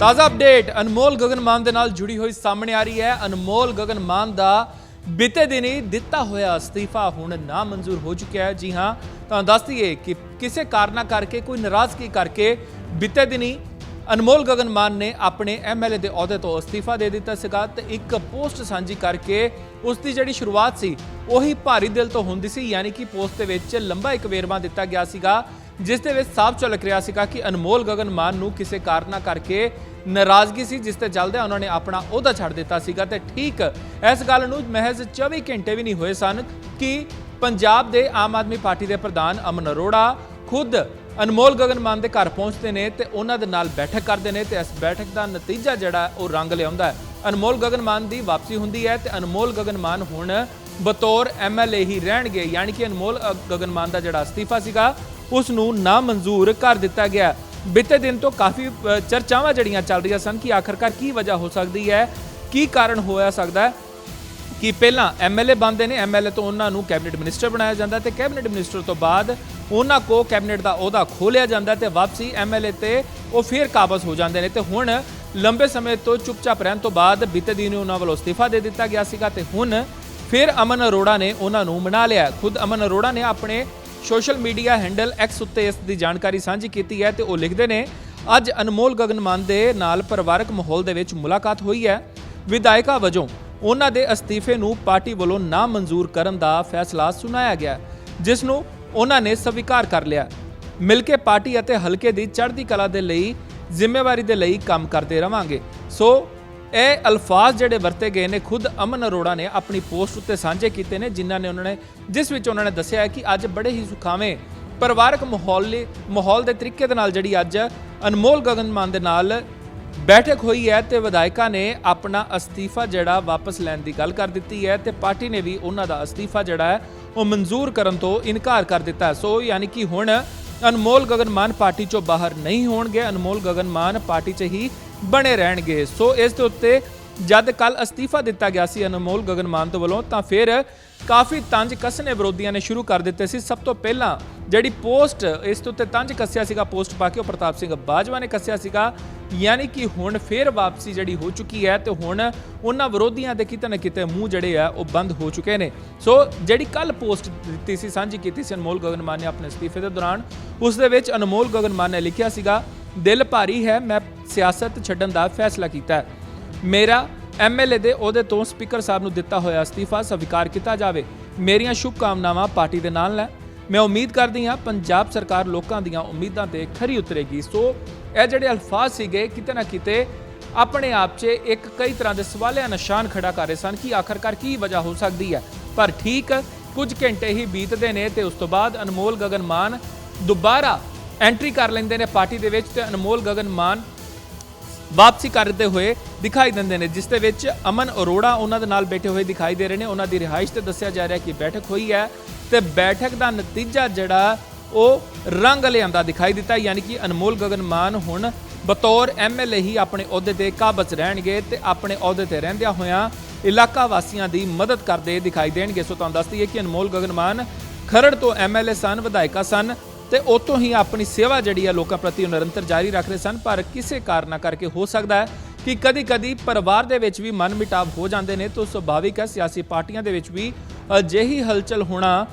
ਤਾਜ਼ਾ ਅਪਡੇਟ ਅਨਮੋਲ ਗਗਨ ਮਾਨ ਦੇ ਨਾਲ ਜੁੜੀ ਹੋਈ ਸਾਹਮਣੇ ਆ ਰਹੀ ਹੈ। ਅਨਮੋਲ ਗਗਨ ਮਾਨ ਦਾ ਬੀਤੇ ਦਿਨੀ ਦਿੱਤਾ ਹੋਇਆ ਅਸਤੀਫਾ ਹੁਣ ਨਾ ਮਨਜ਼ੂਰ ਹੋ ਚੁੱਕਿਆ ਹੈ। ਜੀ ਹਾਂ, ਤਾਂ ਦੱਸ ਦਈਏ ਕਿ ਕਿਸੇ ਕਾਰਨਾ ਕਰਕੇ, ਕੋਈ ਨਾਰਾਜ਼ਗੀ ਕਰਕੇ ਬੀਤੇ ਦਿਨੀ ਅਨਮੋਲ ਗਗਨ ਮਾਨ ਨੇ ਆਪਣੇ ਐਮਐਲਏ ਦੇ ਅਹੁਦੇ ਤੋਂ ਅਸਤੀਫਾ ਦੇ ਦਿੱਤਾ ਸੀਗਾ ਤੇ ਇੱਕ ਪੋਸਟ ਸਾਂਝੀ ਕਰਕੇ ਉਸ ਦੀ ਜਿਹੜੀ ਸ਼ੁਰੂਆਤ ਸੀ, ਉਹੀ ਭਾਰੀ ਦਿਲ ਤੋਂ ਹੁੰਦੀ ਸੀ, ਯਾਨੀ ਕਿ ਪੋਸਟ ਦੇ ਵਿੱਚ ਲੰਬਾ ਇੱਕ ਵੇਰਵਾ ਦਿੱਤਾ ਗਿਆ ਸੀਗਾ। ਜਿਸ ਦੇ ਵਿੱਚ ਸਾਫ਼ ਝਲਕ ਰਿਹਾ ਸੀਗਾ ਕਿ ਅਨਮੋਲ ਗਗਨ ਮਾਨ ਨੂੰ ਕਿਸੇ ਕਾਰਨਾ ਕਰਕੇ ਨਾਰਾਜ਼ਗੀ ਸੀ, ਜਿਸ ਤੇ ਚੱਲਦੇ ਉਹਨਾਂ ਨੇ ਆਪਣਾ ਅਹੁਦਾ ਛੱਡ ਦਿੱਤਾ ਸੀਗਾ ਤੇ ਠੀਕ ਇਸ ਗੱਲ ਨੂੰ ਮਹਿਜ਼ 24 ਘੰਟੇ ਵੀ ਨਹੀਂ ਹੋਏ ਸਨ ਕਿ ਪੰਜਾਬ ਦੇ ਆਮ ਆਦਮੀ ਪਾਰਟੀ ਦੇ ਪ੍ਰਧਾਨ ਅਮਨ ਅਰੋੜਾ ਖੁਦ ਅਨਮੋਲ ਗਗਨ ਮਾਨ ਦੇ ਘਰ ਪਹੁੰਚਦੇ ਨੇ ਤੇ ਉਹਨਾਂ ਦੇ ਨਾਲ ਬੈਠਕ ਕਰਦੇ ਨੇ ਤੇ ਇਸ ਬੈਠਕ ਦਾ ਨਤੀਜਾ ਜਿਹੜਾ ਉਹ ਰੰਗ ਲਿਆਉਂਦਾ ਹੈ। ਅਨਮੋਲ ਗਗਨ ਮਾਨ ਦੀ ਵਾਪਸੀ ਹੁੰਦੀ ਹੈ ਤੇ ਅਨਮੋਲ ਗਗਨ ਮਾਨ ਹੁਣ ਬਤੌਰ ਐਮਐਲਏ ਹੀ ਰਹਿਣਗੇ, ਯਾਨੀ ਕਿ ਅਨਮੋਲ ਗਗਨ ਮਾਨ ਦਾ ਜਿਹੜਾ ਅਸਤੀਫਾ ਸੀਗਾ ਉਸ ਨੂੰ ਨਾ ਮਨਜ਼ੂਰ ਕਰ ਦਿੱਤਾ ਗਿਆ। ਬੀਤੇ ਦਿਨ ਤੋਂ ਕਾਫੀ ਚਰਚਾਵਾਂ ਜਿਹੜੀਆਂ ਚੱਲ ਰਹੀਆਂ ਸਨ ਕਿ ਆਖਰਕਾਰ ਕੀ ਵਜ੍ਹਾ ਹੋ ਸਕਦੀ ਹੈ, ਕੀ ਕਾਰਨ ਹੋਇਆ ਸਕਦਾ ਹੈ ਕਿ ਪਹਿਲਾਂ ਐਮਐਲਏ ਬਣਦੇ ਨੇ ਐਮਐਲਏ ਤੋਂ ਉਹਨਾਂ ਨੂੰ ਕੈਬਨਿਟ ਮਿਨਿਸਟਰ ਬਣਾਇਆ ਜਾਂਦਾ ਤੇ ਕੈਬਨਿਟ ਮਿਨਿਸਟਰ ਤੋਂ ਬਾਅਦ ਉਹਨਾਂ ਕੋ ਕੈਬਨਿਟ ਦਾ ਅਹੁਦਾ ਖੋਲਿਆ ਜਾਂਦਾ ਤੇ ਵਾਪਸੀ ਐਮਐਲਏ ਤੇ ਉਹ ਫੇਰ ਕਾਬਜ਼ ਹੋ ਜਾਂਦੇ ਨੇ ਤੇ ਹੁਣ ਲੰਬੇ ਸਮੇਂ ਤੋਂ ਚੁੱਪਚਾਪ ਰਹਿਣ ਤੋਂ ਬਾਅਦ ਬੀਤੇ ਦਿਨ ਉਹਨਾਂ ਵੱਲੋਂ ਅਸਤੀਫਾ ਦੇ ਦਿੱਤਾ ਗਿਆ ਸੀਗਾ ਤੇ ਹੁਣ ਫਿਰ ਅਮਨ ਅਰੋੜਾ ਨੇ ਉਹਨਾਂ ਨੂੰ ਮਨਾ ਲਿਆ। ਖੁਦ ਅਮਨ ਅਰੋੜਾ ਨੇ ਆਪਣੇ ਸੋਸ਼ਲ ਮੀਡੀਆ ਹੈਂਡਲ ਐਕਸ ਉੱਤੇ ਇਸ ਦੀ ਜਾਣਕਾਰੀ ਸਾਂਝੀ ਕੀਤੀ ਹੈ ਤੇ ਉਹ ਲਿਖਦੇ ਨੇ, ਅੱਜ ਅਨਮੋਲ ਗਗਨਮਾਨ ਦੇ ਨਾਲ ਪਰਿਵਾਰਕ ਮਾਹੌਲ ਦੇ ਵਿੱਚ ਮੁਲਾਕਾਤ ਹੋਈ ਹੈ। ਵਿਧਾਇਕਾ ਵਜੋਂ ਉਹਨਾਂ ਦੇ ਅਸਤੀਫੇ ਨੂੰ ਪਾਰਟੀ ਵੱਲੋਂ ਨਾ ਮਨਜ਼ੂਰ ਕਰਨ ਦਾ ਫੈਸਲਾ ਸੁਣਾਇਆ ਗਿਆ, ਜਿਸ ਨੂੰ ਉਹਨਾਂ ਨੇ ਸਵੀਕਾਰ ਕਰ ਲਿਆ। ਮਿਲ ਕੇ ਪਾਰਟੀ ਅਤੇ ਹਲਕੇ ਦੀ ਚੜ੍ਹਦੀ ਕਲਾ ਦੇ ਲਈ ਜ਼ਿੰਮੇਵਾਰੀ ਦੇ ਲਈ ਕੰਮ ਕਰਦੇ ਰਵਾਂਗੇ। ਸੋ ਇਹ ਅਲਫਾਜ਼ ਜਿਹੜੇ ਵਰਤੇ ਗਏ ਨੇ ਖੁਦ ਅਮਨ ਅਰੋੜਾ ਨੇ ਆਪਣੀ ਪੋਸਟ ਉੱਤੇ ਸਾਂਝੇ ਕੀਤੇ ਨੇ, ਜਿਨ੍ਹਾਂ ਨੇ ਉਹਨਾਂ ਨੇ ਜਿਸ ਵਿੱਚ ਉਹਨਾਂ ਨੇ ਦੱਸਿਆ ਹੈ ਕਿ ਅੱਜ ਬੜੇ ਹੀ ਸੁਖਾਵੇਂ, ਪਰਿਵਾਰਕ ਮਾਹੌਲ ਲਈ- ਮਾਹੌਲ ਦੇ ਤਰੀਕੇ ਦੇ ਨਾਲ ਜਿਹੜੀ ਅੱਜ ਅਨਮੋਲ ਗਗਨ ਮਾਨ ਦੇ ਨਾਲ ਬੈਠਕ ਹੋਈ ਹੈ ਤੇ ਵਿਧਾਇਕਾਂ ਨੇ ਆਪਣਾ ਅਸਤੀਫਾ ਜਿਹੜਾ ਵਾਪਸ ਲੈਣ ਦੀ ਗੱਲ ਕਰ ਦਿੱਤੀ ਹੈ ਤੇ ਪਾਰਟੀ ਨੇ ਵੀ ਉਹਨਾਂ ਦਾ ਅਸਤੀਫਾ ਜਿਹੜਾ ਹੈ ਉਹ ਮਨਜ਼ੂਰ ਕਰਨ ਤੋਂ ਇਨਕਾਰ ਕਰ ਦਿੱਤਾ ਸੋ ਯਾਨੀ ਕਿ ਹੁਣ ਅਨਮੋਲ ਗਗਨ ਮਾਨ ਪਾਰਟੀ ਚੋਂ ਬਾਹਰ ਨਹੀਂ ਹੋਣਗੇ। ਅਨਮੋਲ ਗਗਨ ਮਾਨ ਪਾਰਟੀ 'ਚ ਹੀ ਬਣੇ ਰਹਿਣਗੇ। ਸੋ ਇਸ ਦੇ ਉੱਤੇ ਜਦ ਕੱਲ ਅਸਤੀਫਾ ਦਿੱਤਾ ਗਿਆ ਸੀ ਅਨਮੋਲ ਗਗਨ ਮਾਨ ਤੋਂ ਵੱਲੋਂ, ਤਾਂ ਫਿਰ ਕਾਫੀ ਤੰਜ ਕੱਸਣੇ ਵਿਰੋਧੀਆਂ ਨੇ ਸ਼ੁਰੂ ਕਰ ਦਿੱਤੇ ਸੀ। ਸਭ ਤੋਂ ਪਹਿਲਾਂ ਜਿਹੜੀ ਪੋਸਟ, ਇਸ ਦੇ ਉੱਤੇ ਤੰਜ ਕੱਸਿਆ ਸੀਗਾ, ਪੋਸਟ ਪਾ ਕੇ ਉਹ ਪ੍ਰਤਾਪ ਸਿੰਘ ਬਾਜਵਾ ਨੇ ਕੱਸਿਆ ਸੀਗਾ। ਯਾਨੀ ਕਿ ਹੁਣ ਫਿਰ ਵਾਪਸੀ ਜਿਹੜੀ ਹੋ ਚੁੱਕੀ ਹੈ, ਤੇ ਹੁਣ ਉਹਨਾਂ ਵਿਰੋਧੀਆਂ ਦੇ ਕਿਤੇ ਨਾ ਕਿਤੇ ਮੂੰਹ ਜਿਹੜੇ ਆ, ਉਹ ਬੰਦ ਹੋ ਚੁੱਕੇ ਨੇ। ਸੋ ਜਿਹੜੀ ਕੱਲ ਪੋਸਟ ਦਿੱਤੀ ਸੀ, ਸਾਂਝੀ ਕੀਤੀ ਸੀ ਅਨਮੋਲ ਗਗਨ ਮਾਨ ਨੇ ਆਪਣੇ ਅਸਤੀਫੇ ਦੇ ਦੌਰਾਨ, ਉਸ ਦੇ ਵਿੱਚ ਅਨਮੋਲ ਗਗਨ ਮਾਨ ਨੇ ਲਿਖਿਆ ਸੀਗਾ ਦਿਲ ਭਾਰੀ ਹੈ, ਮੈਂ ਸਿਆਸਤ ਛੱਡਣ ਦਾ ਫੈਸਲਾ ਕੀਤਾ ਹੈ। ਮੇਰਾ ਐਮਐਲਏ ਦੇ ਅਹੁਦੇ ਤੋਂ ਸਪੀਕਰ ਸਾਹਿਬ ਨੂੰ ਦਿੱਤਾ ਹੋਇਆ ਅਸਤੀਫਾ ਸਵੀਕਾਰ ਕੀਤਾ ਜਾਵੇ। ਮੇਰੀਆਂ ਸ਼ੁਭਕਾਮਨਾਵਾਂ ਪਾਰਟੀ ਦੇ ਨਾਲ ਨੇ ਮੈਂ ਉਮੀਦ ਕਰਦੀ ਹਾਂ ਪੰਜਾਬ ਸਰਕਾਰ ਲੋਕਾਂ ਦੀਆਂ ਉਮੀਦਾਂ ਤੇ ਖਰੀ ਉਤਰੇਗੀ। ਸੋ ਇਹ ਜਿਹੜੇ ਅਲਫਾਜ਼ ਸੀਗੇ, ਕਿਤੇ ਨਾ ਕਿਤੇ ਆਪਣੇ ਆਪ 'ਚ ਇੱਕ ਕਈ ਤਰ੍ਹਾਂ ਦੇ ਸਵਾਲਿਆਂ ਨਿਸ਼ਾਨ ਖੜਾ ਕਰ ਰਹੇ ਸਨ ਕਿ ਆਖਰਕਾਰ ਕੀ ਵਜ੍ਹਾ ਹੋ ਸਕਦੀ ਹੈ। ਪਰ ਠੀਕ ਕੁਝ ਘੰਟੇ ਹੀ ਬੀਤਦੇ ਨੇ ਤੇ ਉਸ ਤੋਂ ਬਾਅਦ ਅਨਮੋਲ ਗਗਨ ਮਾਨ ਦੁਬਾਰਾ ਐਂਟਰੀ ਕਰ ਲੈਂਦੇ ਨੇ ਪਾਰਟੀ ਦੇ ਵਿੱਚ ਤੇ ਅਨਮੋਲ ਗਗਨ ਮਾਨ ਵਾਪਸੀ ਕਰਦੇ ਹੋਏ ਦਿਖਾਈ ਦਿੰਦੇ ਨੇ, ਜਿਸ ਦੇ ਵਿੱਚ ਅਮਨ ਅਰੋੜਾ ਉਹਨਾਂ ਦੇ ਨਾਲ ਬੈਠੇ ਹੋਏ ਦਿਖਾਈ ਦੇ ਰਹੇ ਨੇ। ਉਹਨਾਂ ਦੀ ਰਿਹਾਇਸ਼ ਤੇ ਦੱਸਿਆ ਜਾ ਰਿਹਾ ਕਿ ਬੈਠਕ ਹੋਈ ਹੈ ਤੇ ਬੈਠਕ ਦਾ ਨਤੀਜਾ ਜਿਹੜਾ ਉਹ ਰੰਗ ਲਿਆਂਦਾ ਦਿਖਾਈ ਦਿੱਤਾ, ਯਾਨੀ ਕਿ ਅਨਮੋਲ ਗਗਨ ਮਾਨ ਹੁਣ ਬਤੌਰ ਐਮਐਲਏ ਹੀ ਆਪਣੇ ਅਹੁਦੇ ਤੇ ਕਾਬਜ਼ ਰਹਿਣਗੇ ਤੇ ਆਪਣੇ ਅਹੁਦੇ ਤੇ ਰਹਿੰਦਿਆਂ ਹੋਇਆਂ ਇਲਾਕਾ ਵਾਸੀਆਂ ਦੀ ਮਦਦ ਕਰਦੇ ਦਿਖਾਈ ਦੇਣਗੇ। ਸੋ ਤੁਹਾਨੂੰ ਦੱਸਦੀ ਹੈ ਕਿ ਅਨਮੋਲ ਗਗਨ ਮਾਨ ਖਰੜ ਤੋਂ ਐਮਐਲਏ ਸਨ, ਵਿਧਾਇਕਾ ਸਨ ਤੇ ਉਤੋਂ ਹੀ ਆਪਣੀ ਸੇਵਾ ਜਿਹੜੀ ਆ ਲੋਕਾਂ ਪ੍ਰਤੀ ਉਹ ਨਿਰੰਤਰ ਜਾਰੀ ਰੱਖ ਰਹੇ ਸਨ, ਪਰ ਕਿਸੇ ਕਾਰਨਾ ਕਰਕੇ ਹੋ ਸਕਦਾ ਹੈ ਕਿ ਕਦੀ-ਕਦੀ ਪਰਿਵਾਰ ਦੇ ਵਿੱਚ ਵੀ ਮਨਮਿਟਾਵ ਹੋ ਜਾਂਦੇ ਨੇ ਤਾਂ ਸੁਭਾਵਿਕ ਹੈ, ਸਿਆਸੀ ਪਾਰਟੀਆਂ ਦੇ ਵਿੱਚ ਵੀ ਅਜਿਹੀ ਹਲਚਲ ਹੋਣਾ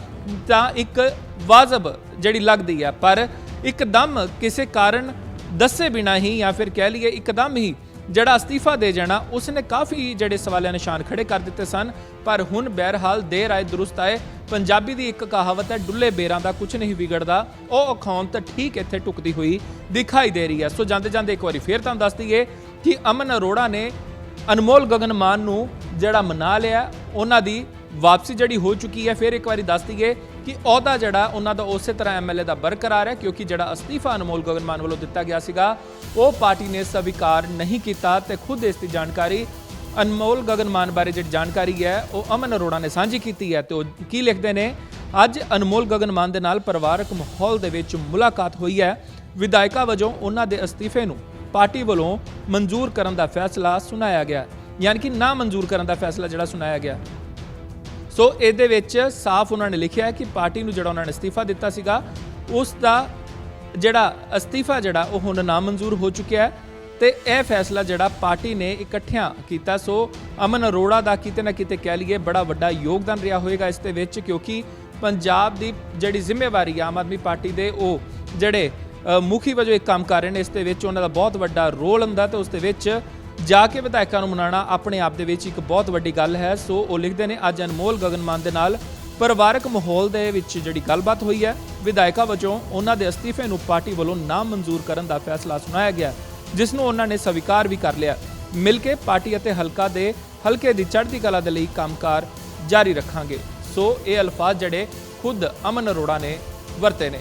ਤਾਂ ਇੱਕ ਵਾਜਬ ਜਿਹੜੀ ਲੱਗਦੀ ਹੈ। ਪਰ ਇੱਕਦਮ ਕਿਸੇ ਕਾਰਨ ਦੱਸੇ ਬਿਨਾ ਹੀ ਜਾਂ ਫਿਰ ਕਹਿ ਲਈਏ ਇੱਕਦਮ ਹੀ ਜਿਹੜਾ ਅਸਤੀਫਾ ਦੇ ਜਾਣਾ, ਉਸਨੇ ਕਾਫੀ ਜਿਹੜੇ ਸਵਾਲਿਆ ਨਿਸ਼ਾਨ ਖੜੇ ਕਰ ਦਿੱਤੇ ਸਨ, ਪਰ ਹੁਣ ਬਹਿਰਹਾਲ ਦੇਰ ਆਏ ਦਰੁਸਤ ਆਏ। ਪੰਜਾਬੀ ਦੀ ਇੱਕ ਕਹਾਵਤ ਹੈ, ਡੁੱਲੇ ਬੇਰਾਂ ਦਾ ਕੁਝ ਨਹੀਂ ਵਿਗੜਦਾ। ਉਹ ਅਖੌਨ ਤਾਂ ਠੀਕ ਇੱਥੇ ਟੁਕਦੀ ਹੋਈ ਦਿਖਾਈ ਦੇ ਰਹੀ ਹੈ। ਸੋ ਜਾਂਦੇ ਜਾਂਦੇ ਇੱਕ ਵਾਰੀ ਫੇਰ ਤੁਹਾਨੂੰ ਦੱਸ ਦਈਏ ਕਿ ਅਮਨ ਅਰੋੜਾ ਨੇ ਅਨਮੋਲ ਗਗਨ ਮਾਨ ਨੂੰ ਜਿਹੜਾ ਮਨਾ ਲਿਆ, ਉਹਨਾਂ ਦੀ ਵਾਪਸੀ ਜਿਹੜੀ ਹੋ ਚੁੱਕੀ ਹੈ, ਫਿਰ ਇੱਕ ਵਾਰੀ ਦੱਸ ਦਈਏ ਕਿ ਅਹੁਦਾ ਜਿਹੜਾ, ਉਹਨਾਂ ਦਾ ਉਸੇ ਤਰ੍ਹਾਂ ਐਮਐਲਏ ਦਾ ਬਰਕਰਾਰ ਹੈ, ਕਿਉਂਕਿ ਜਿਹੜਾ ਅਸਤੀਫਾ ਅਨਮੋਲ ਗਗਨ ਮਾਨ ਵੱਲੋਂ ਦਿੱਤਾ ਗਿਆ ਸੀਗਾ, ਉਹ ਪਾਰਟੀ ਨੇ ਸਵੀਕਾਰ ਨਹੀਂ ਕੀਤਾ ਤੇ ਖੁਦ ਇਸ ਦੀ ਜਾਣਕਾਰੀ ਅਨਮੋਲ ਗਗਨ ਮਾਨ ਬਾਰੇ ਜਿਹੜੀ ਜਾਣਕਾਰੀ ਹੈ, ਉਹ ਅਮਨ ਅਰੋੜਾ ਨੇ ਸਾਂਝੀ ਕੀਤੀ ਹੈ ਤੇ ਉਹ ਕੀ ਲਿਖਦੇ ਨੇ, ਅੱਜ ਅਨਮੋਲ ਗਗਨ ਮਾਨ ਦੇ ਨਾਲ ਪਰਿਵਾਰਕ ਮਾਹੌਲ ਦੇ ਵਿੱਚ ਮੁਲਾਕਾਤ ਹੋਈ ਹੈ। ਵਿਧਾਇਕਾ ਵਜੋਂ ਉਹਨਾਂ ਦੇ ਅਸਤੀਫੇ ਨੂੰ ਪਾਰਟੀ ਵੱਲੋਂ ਮਨਜ਼ੂਰ ਕਰਨ ਦਾ ਫੈਸਲਾ ਸੁਣਾਇਆ ਗਿਆ। ਯਾਨੀ ਕਿ ਨਾ ਮਨਜ਼ੂਰ ਕਰਨ ਦਾ ਫੈਸਲਾ ਜਿਹੜਾ ਸੁਣਾਇਆ ਗਿਆ। ਸੋ ਇਹਦੇ ਵਿੱਚ ਸਾਫ਼ ਉਹਨਾਂ ਨੇ ਲਿਖਿਆ ਕਿ ਪਾਰਟੀ ਨੂੰ ਜਿਹੜਾ ਉਹਨਾਂ ਨੇ ਅਸਤੀਫਾ ਦਿੱਤਾ ਸੀਗਾ, ਉਸ ਦਾ ਜਿਹੜਾ ਅਸਤੀਫਾ ਜਿਹੜਾ, ਉਹ ਹੁਣ ਨਾਮਨਜ਼ੂਰ ਹੋ ਚੁੱਕਿਆ ਹੈ ਤੇ ਇਹ ਫੈਸਲਾ ਜਿਹੜਾ ਪਾਰਟੀ ਨੇ ਇਕੱਠਿਆਂ ਕੀਤਾ। ਸੋ ਅਮਨ ਅਰੋੜਾ ਦਾ ਕਿਤੇ ਨਾ ਕਿਤੇ ਕਹਿ ਲਈਏ ਬੜਾ ਵੱਡਾ ਯੋਗਦਾਨ ਰਿਹਾ ਹੋਵੇਗਾ ਇਸ ਦੇ ਵਿੱਚ, ਕਿਉਂਕਿ ਪੰਜਾਬ ਦੀ ਜਿਹੜੀ ਜ਼ਿੰਮੇਵਾਰੀ ਆ ਆਮ ਆਦਮੀ ਪਾਰਟੀ ਦੇ, ਉਹ ਜਿਹੜੇ ਮੁਖੀ ਵਜੋਂ ਇੱਕ ਕੰਮ ਕਰ ਰਹੇ ਨੇ, ਇਸ ਦੇ ਵਿੱਚ ਉਹਨਾਂ ਦਾ ਬਹੁਤ ਵੱਡਾ ਰੋਲ ਹੁੰਦਾ ਤੇ ਉਸ ਦੇ ਵਿੱਚ ਜਾ ਕੇ ਵਿਧਾਇਕਾਂ ਨੂੰ ਮਨਾਉਣਾ ਆਪਣੇ ਆਪ ਦੇ ਵਿੱਚ ਇੱਕ ਬਹੁਤ ਵੱਡੀ ਗੱਲ ਹੈ। ਸੋ ਉਹ ਲਿਖਦੇ ਨੇ, ਅੱਜ ਅਨਮੋਲ ਗਗਨ ਮਾਨ ਦੇ ਨਾਲ ਪਰਿਵਾਰਕ ਮਾਹੌਲ ਦੇ ਵਿੱਚ ਜਿਹੜੀ ਗੱਲਬਾਤ ਹੋਈ ਹੈ, ਵਿਧਾਇਕਾਂ ਵਜੋਂ ਉਹਨਾਂ ਦੇ ਅਸਤੀਫੇ ਨੂੰ ਪਾਰਟੀ ਵੱਲੋਂ ਨਾ ਮਨਜ਼ੂਰ ਕਰਨ ਦਾ ਫੈਸਲਾ ਸੁਣਾਇਆ ਗਿਆ, ਜਿਸ ਨੂੰ ਉਹਨਾਂ ਨੇ ਸਵੀਕਾਰ ਵੀ ਕਰ ਲਿਆ। ਮਿਲ ਕੇ ਪਾਰਟੀ ਅਤੇ ਹਲਕਾ ਦੇ ਹਲਕੇ ਦੀ ਚੜ੍ਹਦੀ ਕਲਾ ਦੇ ਲਈ ਕੰਮਕਾਰ ਜਾਰੀ ਰੱਖਾਂਗੇ। ਸੋ ਇਹ ਅਲਫਾਜ਼ ਜਿਹੜੇ ਖੁਦ ਅਮਨ ਅਰੋੜਾ ਨੇ ਵਰਤੇ ਨੇ।